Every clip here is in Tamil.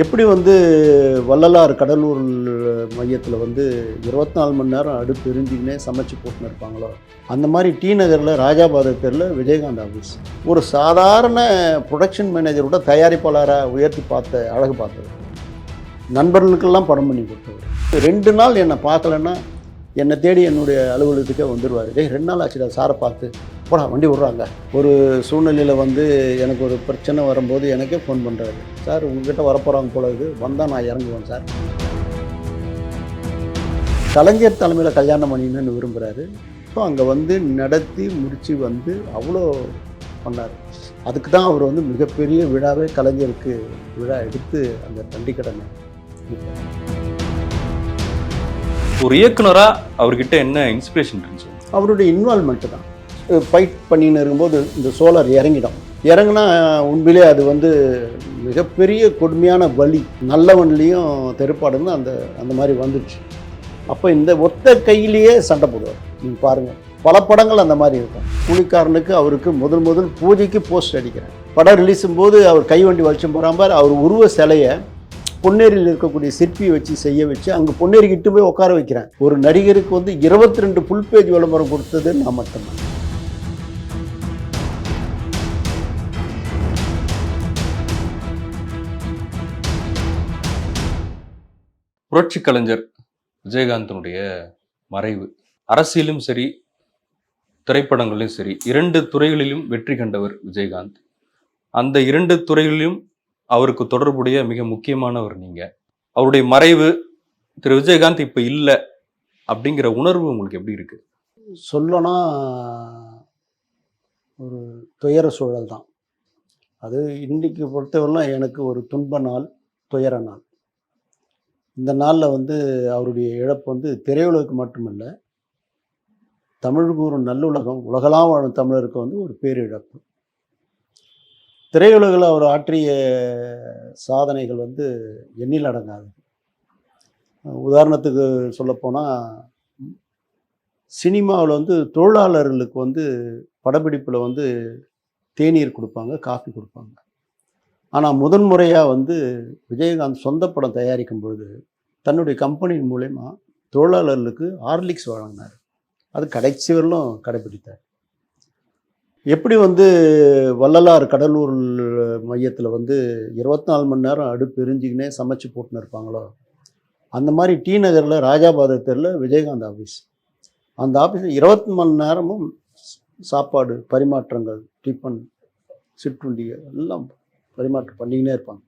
எப்படி வந்து வள்ளலார் கடலூர் மையத்தில் வந்து இருபத்தி நாலு மணி நேரம் அடுப்பு எரிஞ்சிக்கினே சமைச்சு போட்டுன்னு இருப்பாங்களோ? அந்த மாதிரி டி நகரில் ராஜாபாத தெருவில் விஜயகாந்த் ஆஃபீஸ் ஒரு சாதாரண ப்ரொடக்ஷன் மேனேஜரோட தயாரிப்பாளராக உயர்த்தி பார்த்த அழகு பார்த்தது நண்பர்களுக்கெல்லாம் படம் பண்ணி கொடுத்தவர். ரெண்டு நாள் என்னை பார்க்கலன்னா என்னை தேடி என்னுடைய அலுவலகத்துக்கே வந்துடுவார் டேய் ரெண்டு நாள் ஆச்சுடா சாரை பார்த்து. போடா வண்டி விட்றாங்க ஒரு சூழ்நிலையில் வந்து எனக்கு ஒரு பிரச்சனை வரும்போது எனக்கே ஃபோன் பண்ணுறாரு சார் உங்ககிட்ட வரப்போகிறாங்க போல இது வந்தால் நான் இறங்குவேன் சார். கலைஞர் தலைமையில் கல்யாணம் பண்ணிக்கணும்னு விரும்புகிறாரு ஸோ அங்கே வந்து நடத்தி முடித்து வந்து அவ்வளோ பண்ணார். அதுக்கு தான் அவர் வந்து மிகப்பெரிய விழாவே கலைஞருக்கு விழா எடுத்து அந்த தண்டிக்கடனை ஒரு இயக்குனரா அவர்கிட்ட என்ன இன்ஸ்பிரேஷன் இருந்துச்சு? அவருடைய இன்வால்மெண்ட்டு தான். ஃபைட் பண்ணின்னு இருக்கும்போது இந்த சோலார் இறங்கிடும் இறங்குனா உண்மையிலே அது வந்து மிகப்பெரிய கொடுமையான வலி. நல்லவன்லேயும் தெருப்பாடுன்னு அந்த அந்த மாதிரி வந்துடுச்சு அப்போ இந்த ஒத்த கையிலேயே சண்டை போடுவார். நீங்கள் பாருங்கள் பல படங்கள் அந்த மாதிரி இருக்கும். கூலிக்காரனுக்கு அவருக்கு முதல் முதல் பூஜைக்கு போஸ்ட் அடிக்கிறேன் படம் ரிலீஸும் போது அவர் கைவண்டி வலிச்சும் போகிறாம்பார் அவர் உருவ சிலையை பொன்னேரியில் இருக்கக்கூடிய சிற்பியை வச்சு செய்ய வச்சு அங்கே பொன்னேரிக்கிட்டு போய் உட்கார வைக்கிறேன் ஒரு நடிகருக்கு வந்து இருபத்தி ரெண்டு புல் பேஜ் விளம்பரம் கொடுத்தது நான் மட்டும்தான். புரட்சி கலைஞர் விஜயகாந்தனுடைய மறைவு. அரசியலும் சரி திரைப்படங்களிலும் சரி இரண்டு துறைகளிலும் வெற்றி கண்டவர் விஜயகாந்த். அந்த இரண்டு துறைகளிலும் அவருக்கு தொடர்புடைய மிக முக்கியமானவர் நீங்கள் அவருடைய மறைவு திரு விஜயகாந்த் இப்போ இல்லை அப்படிங்கிற உணர்வு உங்களுக்கு எப்படி இருக்கு? சொல்லனா ஒரு துயர சூழல் தான். அது இன்னைக்கு பொறுத்தவரைலாம் எனக்கு ஒரு துன்ப நாள் துயர நாள். இந்த நாளில் வந்து அவருடைய இழப்பு வந்து திரையுலகுக்கு மட்டுமல்ல தமிழ் கூறும் நல்லுலகம் உலகலாம் வாழும் தமிழருக்கு வந்து ஒரு பேரிழப்பு. திரையுலகில் அவர் ஆற்றிய சாதனைகள் வந்து எண்ணில் அடங்காது. உதாரணத்துக்கு சொல்லப்போனால் சினிமாவில் வந்து தொழிலாளர்களுக்கு வந்து படப்பிடிப்பில் வந்து தேநீர் கொடுப்பாங்க காஃபி கொடுப்பாங்க. ஆனால் முதன்முறையாக வந்து விஜயகாந்த் சொந்த படம் தயாரிக்கும் பொழுது தன்னுடைய கம்பெனியின் மூலயமா தொழிலாளர்களுக்கு ஹார்லிக்ஸ் வழங்கினார். அது கடைசி வரலும் கடைபிடித்தார் எப்படி வந்து வள்ளலார் கடலூர் மையத்தில் வந்து இருபத்தி நாலு மணி நேரம் அடுப்பு எரிஞ்சிக்கினே சமைச்சு போட்டுன்னு இருப்பாங்களோ? அந்த மாதிரி டி நகரில் ராஜாபாத தெருவில் விஜயகாந்த் ஆஃபீஸ் அந்த ஆஃபீஸில் இருபத்தி மணி நேரமும் சாப்பாடு பரிமாற்றங்கள் டிஃபன் சிற்றுண்டி எல்லாம் பரிமாற்றம் பண்ணிக்கினே இருப்பாங்க.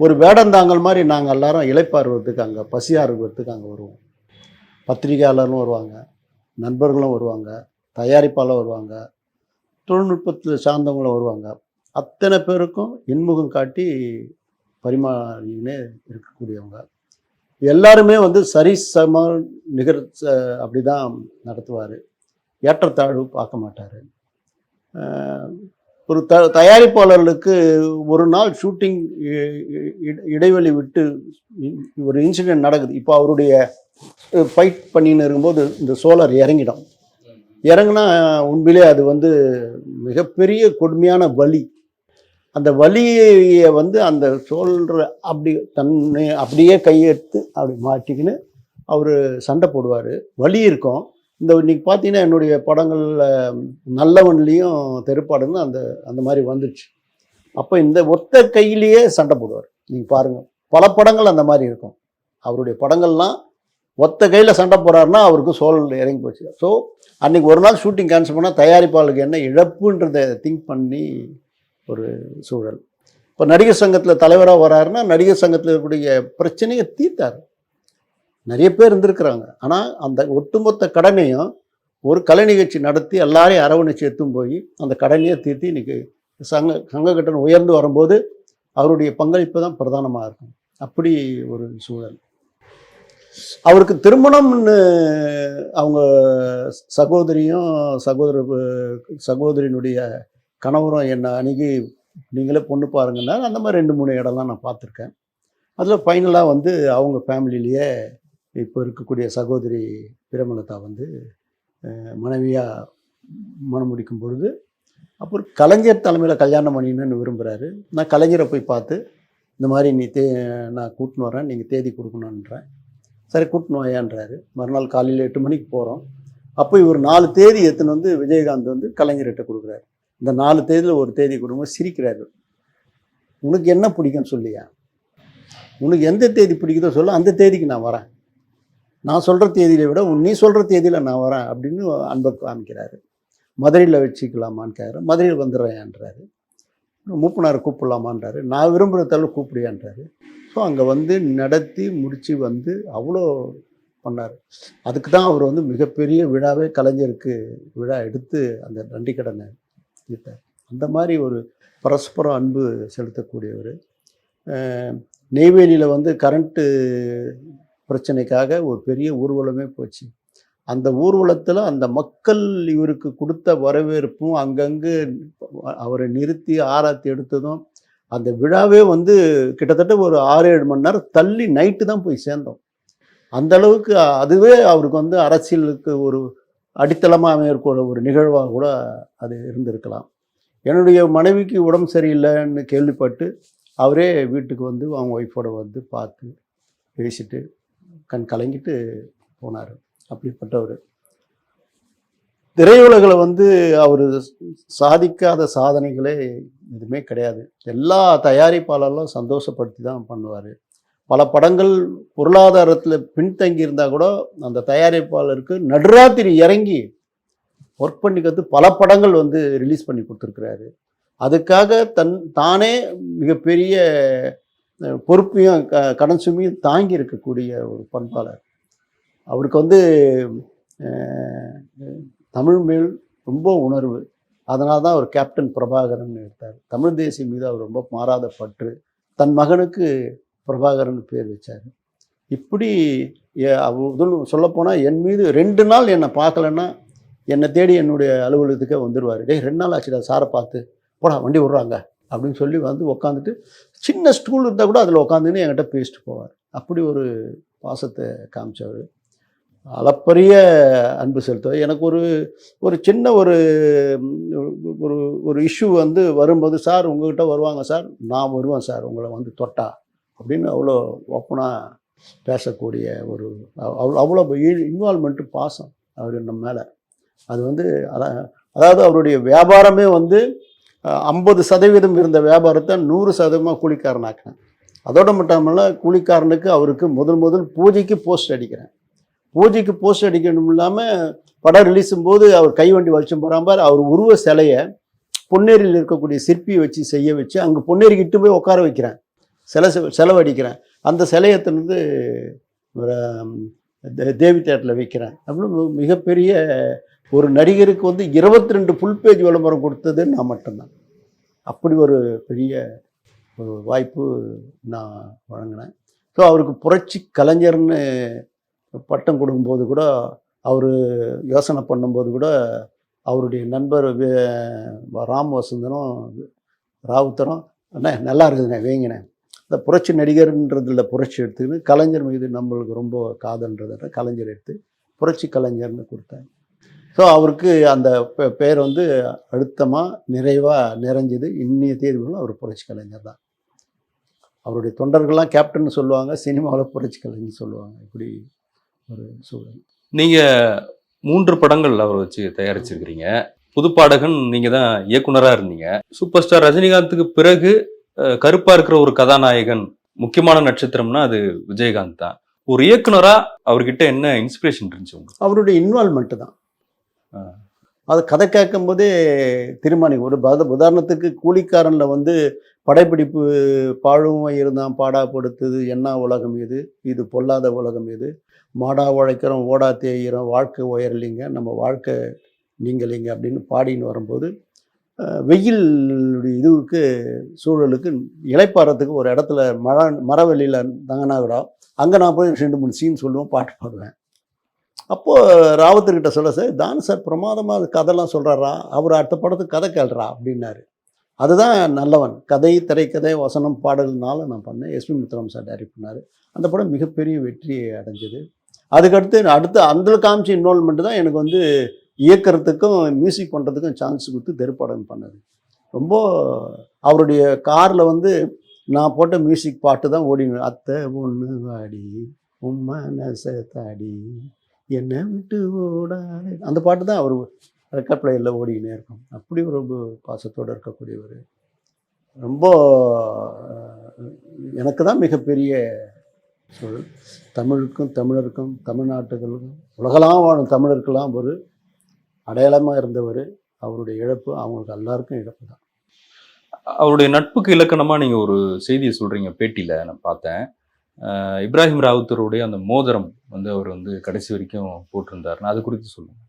ஒரு வேடந்தாங்கல் மாதிரி நாங்கள் எல்லாரும் இலைப்பாறுவதுக்கு அங்கே பசியாறுவதுக்கு அங்கே வருவோம். பத்திரிகையாளரும் வருவாங்க நண்பர்களும் வருவாங்க தயாரிப்பாளர் வருவாங்க தொழில்நுட்பத்தில் சார்ந்தவங்களும் வருவாங்க. அத்தனை பேருக்கும் இன்முகம் காட்டி பரிமாறினே இருக்கக்கூடியவங்க. எல்லாருமே வந்து சரிசம நிகர் அப்படி தான் நடத்துவார். ஏற்றத்தாழ்வு பார்க்க மாட்டார். ஒரு த தயாரிப்பாளர்களுக்கு ஒரு நாள் ஷூட்டிங் இடைவெளி விட்டு ஒரு இன்சிடென்ட் நடக்குது. இப்போ அவருடைய ஃபைட் பண்ணின்னு இருக்கும்போது இந்த சோலார் இறங்கிடும். இறங்கினா உண்மையிலே அது வந்து மிகப்பெரிய கொடுமையான வலி. அந்த வலியை வந்து அந்த சொல்கிற அப்படி தன்னை அப்படியே கையெடுத்து அப்படி மாட்டிக்கின்னு அவர் சண்டை போடுவார். வலி இருக்கும். இந்த இன்னைக்கு பார்த்தீங்கன்னா என்னுடைய படங்களில் நல்லவன்லேயும் தெருப்பாடுன்னு அந்த அந்த மாதிரி வந்துச்சு. அப்போ இந்த ஒத்த கையிலேயே சண்டை போடுவார். நீங்கள் பாருங்கள் பல படங்கள் அந்த மாதிரி இருக்கும். அவருடைய படங்கள்லாம் ஒத்த கையில் சண்டை போடுறாருன்னா அவருக்கு சோல் இறங்கி போச்சு. ஸோ அன்றைக்கி ஒரு நாள் ஷூட்டிங் கேன்சல் பண்ணால் தயாரிப்பாளருக்கு என்ன இழப்புன்றதை திங்க் பண்ணி ஒரு சூழல். இப்போ நடிகர் சங்கத்தில் தலைவராக வராருன்னா நடிகர் சங்கத்தில் இருக்கக்கூடிய பிரச்சனையை தீர்த்தார். நிறைய பேர் இருந்திருக்கிறாங்க. ஆனால் அந்த ஒட்டுமொத்த கடனையும் ஒரு கலை நிகழ்ச்சி நடத்தி எல்லாரையும் அரவணைச்சு எடுத்தும் போய் அந்த கடனையே தீர்த்து இன்னைக்கு சங்க சங்க கட்டணம் உயர்ந்து வரும்போது அவருடைய பங்களிப்பு தான் பிரதானமாக இருக்கும். அப்படி ஒரு சூழல். அவருக்கு திருமணம்னு அவங்க சகோதரியும் சகோதர சகோதரியினுடைய கணவரும் என்னை அணுகி நீங்களே பொண்ணு பாருங்கன்னா அந்த மாதிரி ரெண்டு மூணு இடம்லாம் நான் பார்த்துருக்கேன். அதில் ஃபைனலாக வந்து அவங்க ஃபேமிலியிலேயே இப்போ இருக்கக்கூடிய சகோதரி பிரமலதா வந்து மனைவியாக மனம் முடிக்கும் பொழுது அப்புறம் கலைஞர் தலைமையில் கல்யாணம் பண்ணிக்கணும்னு விரும்புகிறாரு நான் கலைஞரை போய் பார்த்து இந்த மாதிரி நீ தே நான் கூட்டின்னு வரேன் நீங்கள் தேதி கொடுக்கணுன்றேன் சரி கூட்டின்னு வாயான்றாரு. மறுநாள் காலையில் எட்டு மணிக்கு போகிறோம் அப்போ இவர் நாலு தேதி எடுத்துன்னு வந்து விஜயகாந்த் வந்து கலைஞர்கிட்ட கொடுக்குறாரு. இந்த நாலு தேதியில் ஒரு தேதி கொடுக்கும்போது சிரிக்கிறாரு. உனக்கு என்ன பிடிக்கும்னு சொல்லியா? உனக்கு எந்த தேதி பிடிக்குதோ சொல்ல அந்த தேதிக்கு நான் வரேன். நான் சொல்கிற தேதியில விட உன் நீ சொல்கிற தேதியில் நான் வரேன் அப்படின்னு அன்பை காமிக்கிறாரு. மதுரையில் வச்சுக்கலாமான்னு கேட்குறேன் மதுரையில் வந்துடுறேன்றாரு. மூப்பனார் கூப்பிடலாமான்றாரு. நான் விரும்புகிற தளவு கூப்பிடியான்றாரு ஸோ அங்கே வந்து நடத்தி முடித்து வந்து அவ்வளோ பண்ணார். அதுக்கு தான் அவர் வந்து மிகப்பெரிய விழாவே கலைஞருக்கு விழா எடுத்து அந்த நன்றி கடனை தீர்த்தார் அந்த மாதிரி ஒரு பரஸ்பரம் அன்பு செலுத்தக்கூடியவர். நெய்வேலியில் வந்து கரண்ட்டு பிரச்சனைக்காக ஒரு பெரிய ஊர்வலமே போச்சு. அந்த ஊர்வலத்தில் அந்த மக்கள் இவருக்கு கொடுத்த வரவேற்பும் அங்கங்கே அவரை நிறுத்தி ஆராத்தி எடுத்ததும் அந்த விழாவே வந்து கிட்டத்தட்ட ஒரு ஆறு ஏழு மணி நேரம் தள்ளி நைட்டு தான் போய் சேர்ந்தோம். அந்த அளவுக்கு அதுவே அவருக்கு வந்து அரசியலுக்கு ஒரு அடித்தளமாக மேற்கொள்ள ஒரு நிகழ்வாக கூட அது இருந்திருக்கலாம். என்னுடைய மனைவிக்கு உடம்பு சரியில்லைன்னு கேள்விப்பட்டு அவரே வீட்டுக்கு வந்து அவங்க ஒய்ஃபோட வந்து பார்த்து பேசிட்டு கண் கலங்கிட்டு போனார். அப்படிப்பட்டவர். திரையுலகில் வந்து அவர் சாதிக்காத சாதனைகளே எதுவுமே கிடையாது. எல்லா தயாரிப்பாளர்களும் சந்தோஷப்படுத்தி தான் பண்ணுவார். பல படங்கள் பொருளாதாரத்தில் பின்தங்கி இருந்தால் கூட அந்த தயாரிப்பாளருக்கு நடுராத்திரி இறங்கி ஒர்க் பண்ணிக்கிறது பல படங்கள் வந்து ரிலீஸ் பண்ணி கொடுத்துருக்குறாரு. அதுக்காக தன் தானே மிகப்பெரிய பொறுப்பையும் க கடன் சுமையும் தாங்கி இருக்கக்கூடிய ஒரு பண்பாளர். அவருக்கு வந்து தமிழ் மேல் ரொம்ப உணர்வு. அதனால தான் அவர் கேப்டன் பிரபாகரன் எடுத்தார். தமிழ் தேசியம் மீது அவர் ரொம்ப மாறாத பற்று. தன் மகனுக்கு பிரபாகரன் பேர் வச்சார். இப்படி சொல்லப்போனால் என் மீது ரெண்டு நாள் என்னை பார்க்கலன்னா என்னை தேடி என்னுடைய அலுவலகத்துக்கே வந்துடுவார் டேய் ரெண்டு நாள் ஆச்சுடா சாரை பார்த்து. போடா வண்டி விட்றாங்க அப்படின்னு சொல்லி வந்து உக்காந்துட்டு சின்ன ஸ்டூல் இருந்தால் கூட அதில் உட்காந்துன்னு என்கிட்ட பேசிட்டு போவார். அப்படி ஒரு பாசத்தை காமிச்சவர். அளப்பரிய அன்பு செலுத்துவார். எனக்கு ஒரு ஒரு சின்ன ஒரு ஒரு ஒரு இஷ்யூ வந்து வரும்போது சார் உங்ககிட்ட வருவாங்க சார். நான் வருவேன் சார். உங்களை வந்து தொட்டா. அப்படின்னு அவ்வளோ ஓப்பனாக பேசக்கூடிய ஒரு அவ்வளோ அவ்வளோ இன்வால்மெண்ட்டு பாசம் அவர் நம்ம மேலே. அது வந்து அதான் அதாவது அவருடைய வியாபாரமே வந்து ஐம்பது சதவீதம் இருந்த வியாபாரத்தை நூறு சதவீதமாக கூலிக்காரனாக்கினேன். அதோட மட்டும் இல்லை கூலிக்காரனுக்கு அவருக்கு முதல் முதல் பூஜைக்கு போஸ்ட் அடிக்கிறேன். பூஜைக்கு போஸ்ட் அடிக்கணும் இல்லாமல் படம் ரிலீஸும் போது அவர் கைவண்டி வலிச்சும் போகிறாம்பார் அவர் உருவ சிலையை பொன்னேரியில் இருக்கக்கூடிய சிற்பியை வச்சு செய்ய வச்சு அங்கே பொன்னேரிக்கு இட்டு போய் உட்கார வைக்கிறேன். சிலை செலவடிக்கிறேன் அந்த சிலையத்தை வந்து தேவி தேட்டரில் வைக்கிறேன். அப்படின்னு மிகப்பெரிய ஒரு நடிகருக்கு வந்து இருபத்தி ரெண்டு ஃபுல் பேஜ் விளம்பரம் கொடுத்தது நான் மட்டும்தான். அப்படி ஒரு பெரிய ஒரு வாய்ப்பு நான் வழங்கினேன். ஸோ அவருக்கு புரட்சி கலைஞர்னு பட்டம் கொடுக்கும்போது கூட அவர் யோசனை பண்ணும்போது கூட அவருடைய நண்பர் வே- ராம் வசந்தனும் ராவுத்தரும் அண்ணே நல்லா இருக்குதுண்ணே வேங்கினேன் இந்த புரட்சி நடிகர்ன்றதில் புரட்சி எடுத்துக்கின்னு கலைஞர் மீது நம்மளுக்கு ரொம்ப காதல்ன்றத கலைஞர் எடுத்து புரட்சி கலைஞர்னு கொடுத்தாங்க. ஸோ அவருக்கு அந்த பேர் வந்து அழுத்தமாக நிறைவாக நிறைஞ்சது. இன்னைய தேதி வரலும் அவர் புரட்சி கலைஞர் தான். அவருடைய தொண்டர்கள்லாம் கேப்டன் சொல்லுவாங்க சினிமாவில் புரட்சி கலைஞர் சொல்லுவாங்க. இப்படி ஒரு சூழல். நீங்க மூன்று படங்கள் அவர் வச்சு தயாரிச்சிருக்கிறீங்க. புதுப்பாடகன் நீங்க தான் இயக்குனரா இருந்தீங்க. சூப்பர் ஸ்டார் ரஜினிகாந்துக்கு பிறகு அஹ், கருப்பா இருக்கிற ஒரு கதாநாயகன் முக்கியமான நட்சத்திரம்னா அது விஜயகாந்த் தான். ஒரு இயக்குனரா அவர்கிட்ட என்ன இன்ஸ்பிரேஷன் இருந்துச்சு உங்களுக்கு? அவருடைய இன்வால்மெண்ட்டு தான். அது கதை கேட்கும்போதே திருமணி ஒரு உதாரணத்துக்கு கூலிக்காரனில் வந்து படைப்பிடிப்பு பாழுமை இருந்தான் பாடா படுத்துது என்ன உலகம் இது இது பொல்லாத உலகம் இது மாடா உழைக்கிறோம் ஓடா தேயிறோம் வாழ்க்கை உயரலிங்க நம்ம வாழ்க்கை நீங்கலிங்க அப்படின்னு பாடின்னு வரும்போது வெயில் வெயிலுடைய இதுவுக்கு சூழலுக்கு இலைப்பாறத்துக்கு ஒரு இடத்துல மர மரவெளியில் தங்கினா கூட அங்கே நான் போய் ரெண்டு மூணு சீன் சொல்லுவேன் பாட்டு பாடுவேன். அப்போது ராவத்தர்கிட்ட சொல்ல சார் தான் சார் பிரமாதமாக கதைலாம் சொல்கிறாரா அவர் அடுத்த படத்துக்கு கதை கேள்றா? அப்படின்னாரு. அதுதான் நல்லவன். கதை திரைக்கதை வசனம் பாடல்னால நான் பண்ணேன். எஸ்பி முத்துராம் சார் டைரக்ட் பண்ணார். அந்த படம் மிகப்பெரிய வெற்றியை அடைஞ்சது. அதுக்கடுத்து அடுத்து அந்த காமிச்ச இன்வால்மெண்ட் தான் எனக்கு வந்து இயக்கிறதுக்கும் மியூசிக் பண்ணுறதுக்கும் சான்ஸ் கொடுத்து தெருப்படம் பண்ணது. ரொம்ப அவருடைய காரில் வந்து நான் போட்ட மியூசிக் பாட்டு தான் ஓடினேன் அத்தை ஒன்று வாடி உம்மா நெசத்தாடி என்னை விட்டு ஓடாது அந்த பாட்டு தான் அவர் ரெக்கார்ட் பிளேயரில் ஓடிக்கினே இருக்கும். அப்படி ஒரு பாசத்தோடு இருக்கக்கூடியவர். ரொம்ப எனக்கு தான் மிகப்பெரிய சொல் தமிழுக்கும் தமிழருக்கும் தமிழ்நாட்டுகளுக்கும் உலகலாம் வாழும் தமிழருக்கெல்லாம் ஒரு அடையாளமாக இருந்தவர். அவருடைய இழப்பு அவங்களுக்கு எல்லாருக்கும் இழப்பு தான் அவருடைய நட்புக்கு இலக்கணமாக நீங்கள் ஒரு செய்தியை சொல்கிறீங்க பேட்டியில் நான் பார்த்தேன். இப்ராஹிம் ராவுத்தருடைய அந்த மோதிரம் வந்து அவர் வந்து கடைசி வரைக்கும் போட்டிருந்தாருன்னு அது குறித்து சொல்லுங்க.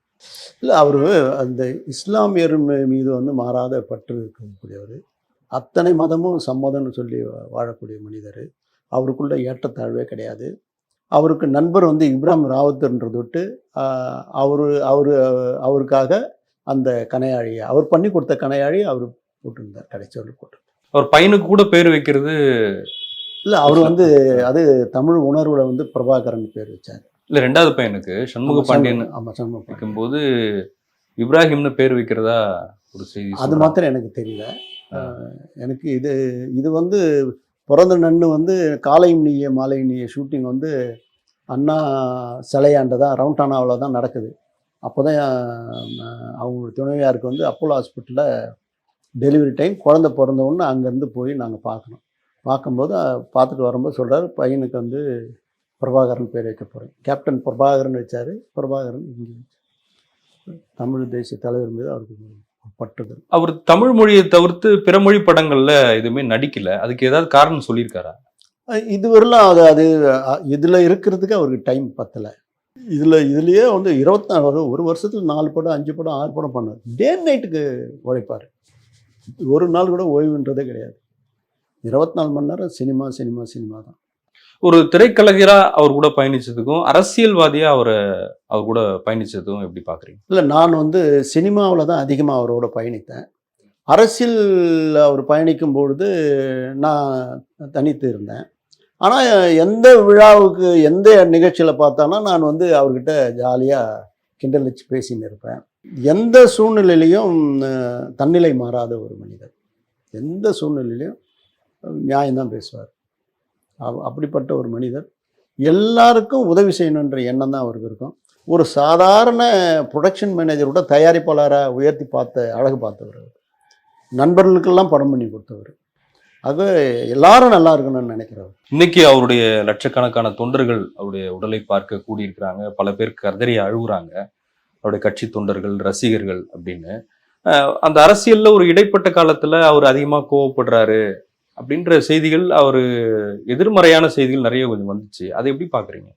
இல்லை அவர் அந்த இஸ்லாமியர் மீது வந்து மாறாத பற்று இருக்கக்கூடியவர். அத்தனை மதமும் சம்மதம்னு சொல்லி வாழக்கூடிய மனிதர். அவருக்குள்ள ஏற்றத்தாழ்வே கிடையாது. அவருக்கு நண்பர் வந்து இப்ராஹிம் ராவத்துன்றது விட்டு அவர் அவர் அவருக்காக அந்த கனையாழியை அவர் பண்ணி கொடுத்த கனையாழி அவர் போட்டிருந்தார் கடைசி வரை போட்டு அவர் பையனுக்கு கூட பேர் வைக்கிறது இல்லை அவர் வந்து அது தமிழ் உணர்வுல வந்து பிரபாகரன் பேர் வச்சார். இல்ல ரெண்டாவது பையனுக்கு சண்முக பாண்டியன் ஆமாம் சண்முக வைக்கும்போது இப்ராஹிம்னு பேர் வைக்கிறதா ஒரு செய்தி அது. மாத்திரம் எனக்கு தெரியல. எனக்கு இது இது வந்து பிறந்த நன்னு வந்து காலையும் நீய மாலையும் நீய ஷூட்டிங் வந்து அண்ணா சிலையாண்ட தான் ரவுண்டானாவில் தான் நடக்குது. அப்போ தான் அவங்க துணைவியாருக்கு வந்து அப்போலோ ஹாஸ்பிட்டலில் டெலிவரி டைம் குழந்தை பிறந்த உடனே அங்கேருந்து போய் நாங்கள் பார்க்கணும். பார்க்கும்போது பார்த்துட்டு வரும்போது சொல்கிறாரு பையனுக்கு வந்து பிரபாகரன் பேர் வைக்க போகிறேன் கேப்டன் பிரபாகரன் வச்சார். பிரபாகரன் இங்கே தமிழ் தேசிய தலைவர் மீது அவருக்கு பட்டுதல் அவர் தமிழ் மொழியை தவிர்த்து பிற மொழி படங்கள்ல எதுவுமே நடிக்கல. அதுக்கு ஏதாவது காரணம் சொல்லியிருக்காரா? இதுவரையிலும் அது அது இதுல இருக்கிறதுக்கு அவருக்கு டைம் பத்தல. இதுல இதுலயே வந்து இருபத்தி நாலு ஒரு வருஷத்துல நாலு படம் அஞ்சு படம் ஆறு படம் பண்ணார். டே நைட்டுக்கு உழைப்பார். ஒரு நாள் கூட ஓய்வுன்றதே கிடையாது. இருபத்தி நாலு மணி நேரம் சினிமா சினிமா சினிமா தான். ஒரு திரைக்கலைஞரா அவர் கூட பயணிச்சதுக்கும் அரசியல்வாதியா அவரை அவர் கூட பயணிச்சதும் எப்படி பாக்குறீங்க? இல்லை நான் வந்து சினிமாவில் தான் அதிகமாக அவரோட பயணித்தேன். அரசியல் அவர் பயணிக்கும் பொழுது நான் தனித்து இருந்தேன். ஆனால் எந்த விழாவுக்கு எந்த நிகழ்ச்சியில் பார்த்தானா நான் வந்து அவர்கிட்ட ஜாலியாக கிண்டல் வச்சு பேசின்னு இருப்பேன். எந்த சூழ்நிலையிலையும் தன்னிலை மாறாத ஒரு மனிதர். எந்த சூழ்நிலையிலையும் நியாயம்தான் பேசுவார். அப்படிப்பட்ட ஒரு மனிதர். எல்லாருக்கும் உதவி செய்யணுன்ற எண்ணம் தான் அவருக்கு இருக்கும். ஒரு சாதாரண ப்ரொடக்ஷன் மேனேஜரோட தயாரிப்பாளராக உயர்த்தி பார்த்த அழகு பார்த்தவர் அவர். நண்பர்களுக்கெல்லாம் படம் பண்ணி கொடுத்தவர். அது எல்லாரும் நல்லா இருக்கணும்னு நினைக்கிறவர். இன்னைக்கு அவருடைய லட்சக்கணக்கான தொண்டர்கள் அவருடைய உடலை பார்க்க கூடியிருக்கிறாங்க. பல பேர் கதறி அழுகுறாங்க. அவருடைய கட்சி தொண்டர்கள் ரசிகர்கள் அப்படின்னு. அந்த அரசியல்ல ஒரு இடைப்பட்ட காலத்துல அவர் அதிகமா கோவப்படுறாரு. அப்படின்ற செய்திகள் அவர் எதிர்மறையான செய்திகள் நிறைய கொஞ்சம் வந்துச்சு. அதை எப்படி பார்க்குறீங்க?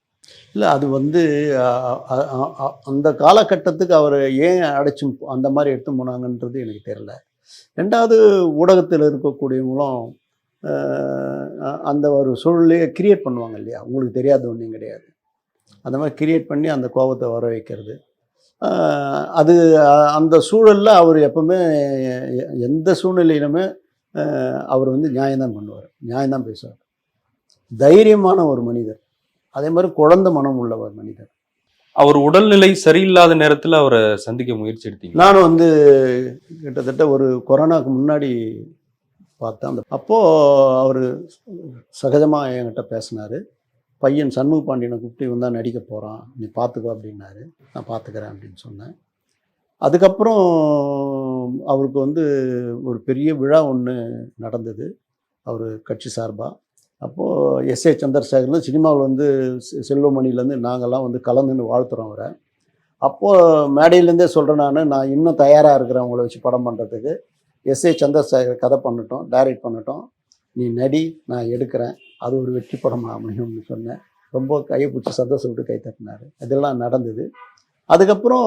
இல்லை அது வந்து அந்த காலகட்டத்துக்கு அவர் ஏன் அடைச்சும் அந்த மாதிரி எடுத்து போனாங்கன்றது எனக்கு தெரியல. ரெண்டாவது ஊடகத்தில் இருக்கக்கூடியவங்களும் அந்த ஒரு சூழ்நிலையை கிரியேட் பண்ணுவாங்க இல்லையா? உங்களுக்கு தெரியாத ஒன்றும் கிடையாது. அந்த மாதிரி கிரியேட் பண்ணி அந்த கோபத்தை வர வைக்கிறது. அது அந்த சூழலில் அவர் எப்பவுமே எந்த சூழ்நிலையிலுமே அவர் வந்து நியாயம்தான் பண்ணுவார். நியாயம்தான் பேசுவார். தைரியமான ஒரு மனிதர். அதே மாதிரி குழந்தை மனம் உள்ள ஒரு மனிதர். அவர் உடல்நிலை சரியில்லாத நேரத்துல அவரை சந்திக்க முயற்சி எடுத்தீங்க நான் வந்து கிட்டத்தட்ட ஒரு கொரோனாக்கு முன்னாடி பார்த்தேன். அந்த அப்போது அவர் சகஜமாக என்கிட்ட பேசினார். பையன் சண்முக பாண்டியனை கூப்பிட்டு இவன் தான் நடிக்க போகிறான் நீ பார்த்துக்கோ அப்படின்னாரு. நான் பார்த்துக்கிறேன் அப்படின்னு சொன்னேன். அதுக்கப்புறம் அவருக்கு வந்து ஒரு பெரிய விழா ஒன்று நடந்தது அவர் கட்சி சார்பாக அப்போது எஸ் ஏ சந்திரசேகர்னு சினிமாவில் வந்து செ- செல்வமணிலேருந்து நாங்கள்லாம் வந்து கலந்துன்னு வாழ்த்துறோம் அவரை. அப்போது மேடையிலேருந்தே சொல்கிறேன் நான் நான் இன்னும் தயாராக இருக்கிறேன் உங்களை வச்சு படம் பண்ணுறதுக்கு எஸ் ஏ சந்திரசேகர் கதை பண்ணட்டும் டைரக்ட் பண்ணட்டும். நீ நடி நான் எடுக்கிறேன். அது ஒரு வெற்றி படமாக அமையும்னு சொன்னேன். ரொம்ப கையை பிடிச்சி சந்தோஷப்பட்டு கை தட்டினார். இதெல்லாம் நடந்தது. அதுக்கப்புறம்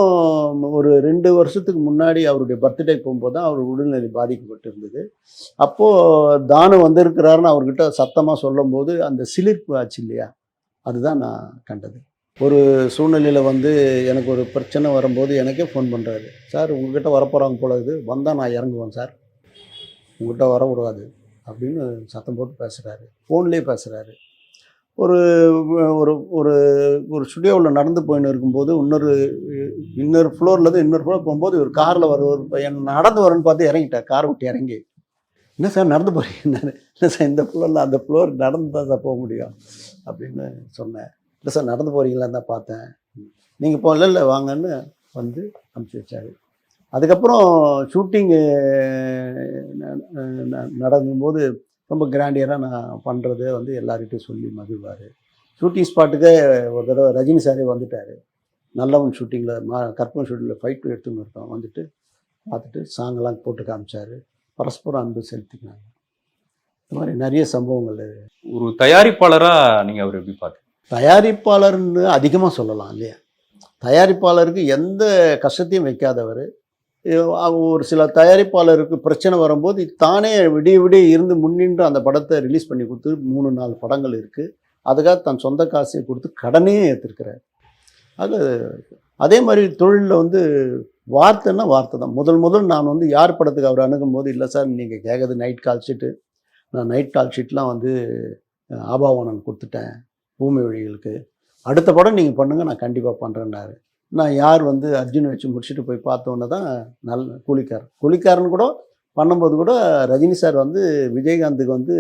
ஒரு ரெண்டு வருஷத்துக்கு முன்னாடி அவருடைய பர்த்டே போகும்போது தான் அவர் உடல்நிலை பாதிக்கப்பட்டு இருந்தது அப்போது தானு வந்திருக்கிறாருன்னு அவர்கிட்ட சத்தமாக சொல்லும்போது அந்த சிலிர்ப்பு ஆச்சு இல்லையா? அதுதான் நான் கண்டது. ஒரு சூழ்நிலையில் வந்து எனக்கு ஒரு பிரச்சனை வரும்போது எனக்கே ஃபோன் பண்ணுறாரு சார் உங்ககிட்ட வரப்போகிறாங்க போல இது வந்தால் நான் இறங்குவேன் சார். உங்ககிட்ட வரக்கூடாது. அப்படின்னு சத்தம் போட்டு பேசுகிறாரு ஃபோன்லேயே பேசுகிறாரு ஒரு ஒரு ஒரு ஒரு ஸ்டுடியோவில் நடந்து போயின்னு இருக்கும்போது இன்னொரு இன்னொரு ஃப்ளோர்லேருந்து இன்னொரு ஃப்ளோர் போகும்போது ஒரு காரில் வர ஒரு பையன் நடந்து வரேன்னு பார்த்து இறங்கிட்டார். கார் விட்டு இறங்கி. என்ன சார் நடந்து போகிறீங்க இல்லை சார் இந்த ஃப்ளோரில் அந்த ஃப்ளோர் நடந்து தான் சார் போக முடியும். அப்படின்னு சொன்னேன் இல்லை சார் நடந்து போகிறீங்களான்னு தான் பார்த்தேன். நீங்கள் போகல இல்லை வாங்கன்னு வந்து அனுப்பிச்சி வச்சாரு. அதுக்கப்புறம் ஷூட்டிங்கு நடக்கும்போது ரொம்ப கிராண்டியராக நான் பண்ணுறது வந்து எல்லார்கிட்டையும் சொல்லி மகிழ்வார். ஷூட்டிங் ஸ்பாட்டுக்கே ஒரு தடவை ரஜினி சாரே வந்துட்டார். நல்லவன் ஷூட்டிங்கில் மா கற்பனை ஷூட்டிங்கில் ஃபைட்டு எடுத்துன்னு இருக்கோம் வந்துட்டு பார்த்துட்டு சாங்கெல்லாம் போட்டு காமிச்சார். பரஸ்பரம் அன்பு செலுத்திக்கினாங்க. இந்த மாதிரி நிறைய சம்பவங்கள். ஒரு தயாரிப்பாளரா நீங்க அவர் எப்படி பார்த்தீங்க தயாரிப்பாளர்னு அதிகமாக சொல்லலாம் இல்லையா? தயாரிப்பாளருக்கு எந்த கஷ்டத்தையும் வைக்காதவர். ஒரு சில தயாரிப்பாளருக்கு பிரச்சனை வரும்போது தானே விடிய விடிய இருந்து முன்னின்று அந்த படத்தை ரிலீஸ் பண்ணி கொடுத்து மூணு நாலு படங்கள் இருக்குது அதுக்காக தன் சொந்த காசை கொடுத்து கடனே ஏற்றிருக்கிறார் அது அதே மாதிரி தொழிலில் வந்து வார்த்தைன்னா வார்த்தை தான். முதல் முதல் நான் வந்து யார் படத்துக்கு அவர் அணுகும் போது இல்லை சார் நீங்கள் கேட்குறது நைட் கால் ஷீட்டு நான் நைட் கால் ஷீட்லாம் வந்து அஹ், ஆபாவனம் கொடுத்துட்டேன். பூமி வழிகளுக்கு. அடுத்த படம் நீங்கள் பண்ணுங்கள் நான் கண்டிப்பாக பண்ணுறேன்னாரு நான் யார் வந்து அர்ஜுன் வச்சு முடிச்சுட்டு போய் பார்த்தோன்னே தான் நல்ல கூலிக்காரன். கூலிக்காரன் கூட பண்ணும்போது கூட ரஜினி சார் வந்து விஜயகாந்துக்கு வந்து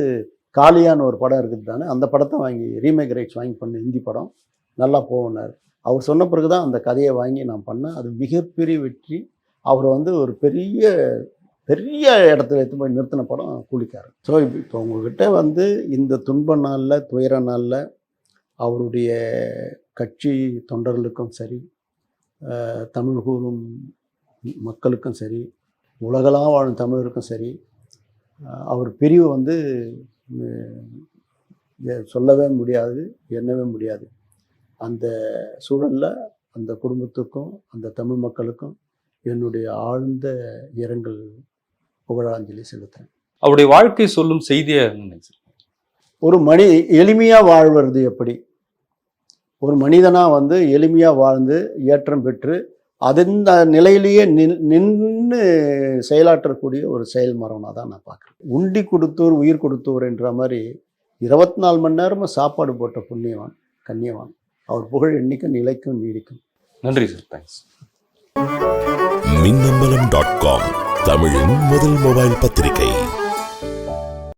காளியான்னு ஒரு படம் இருக்குது தானே அந்த படத்தை வாங்கி ரீமேக் ரைட்ஸ் வாங்கி பண்ண ஹிந்தி படம். நல்லா போனார். அவர் சொன்ன பிறகு தான் அந்த கதையை வாங்கி நான் பண்ணேன். அது மிகப்பெரிய வெற்றி. அவர் வந்து ஒரு பெரிய பெரிய இடத்துல எடுத்து போய் நிறுத்தின படம் கூலிக்காரன். ஸோ இப்போ இப்போ உங்ககிட்ட வந்து இந்த துன்ப நாளில் துயர நாளில் அவருடைய கட்சி தொண்டர்களுக்கும் சரி தமிழ் கூறும் மக்களுக்கும் சரி உலகளாக வாழும் தமிழருக்கும் சரி அவர் பிரிவு வந்து சொல்லவே முடியாது எண்ணவே முடியாது. அந்த சூழலில் அந்த குடும்பத்துக்கும் அந்த தமிழ் மக்களுக்கும் என்னுடைய ஆழ்ந்த இரங்கல் புகழாஞ்சலி செலுத்துறேன். அவருடைய வாழ்க்கை சொல்லும் செய்தியா ஒரு மனி எளிமையாக வாழ்வது எப்படி? ஒரு மனிதனாக வந்து எளிமையாக வாழ்ந்து ஏற்றம் பெற்று அந்த நிலையிலேயே நின் நின்று செயலாற்றக்கூடிய ஒரு செயல்மரனாக தான் நான் பார்க்குறேன். உண்டி கொடுத்தோர் உயிர் கொடுத்தோர் என்ற மாதிரி இருபத்தி நாலு மணி நேரமும் சாப்பாடு போட்ட புண்ணியவான் கண்ணியவான் அவர் புகழ் எண்ணிக்கை நிலைக்கும் நீடிக்கும். நன்றி sir. Thanks Minnambalam dot com தமிழின் முதல் மொபைல் பத்திரிகை.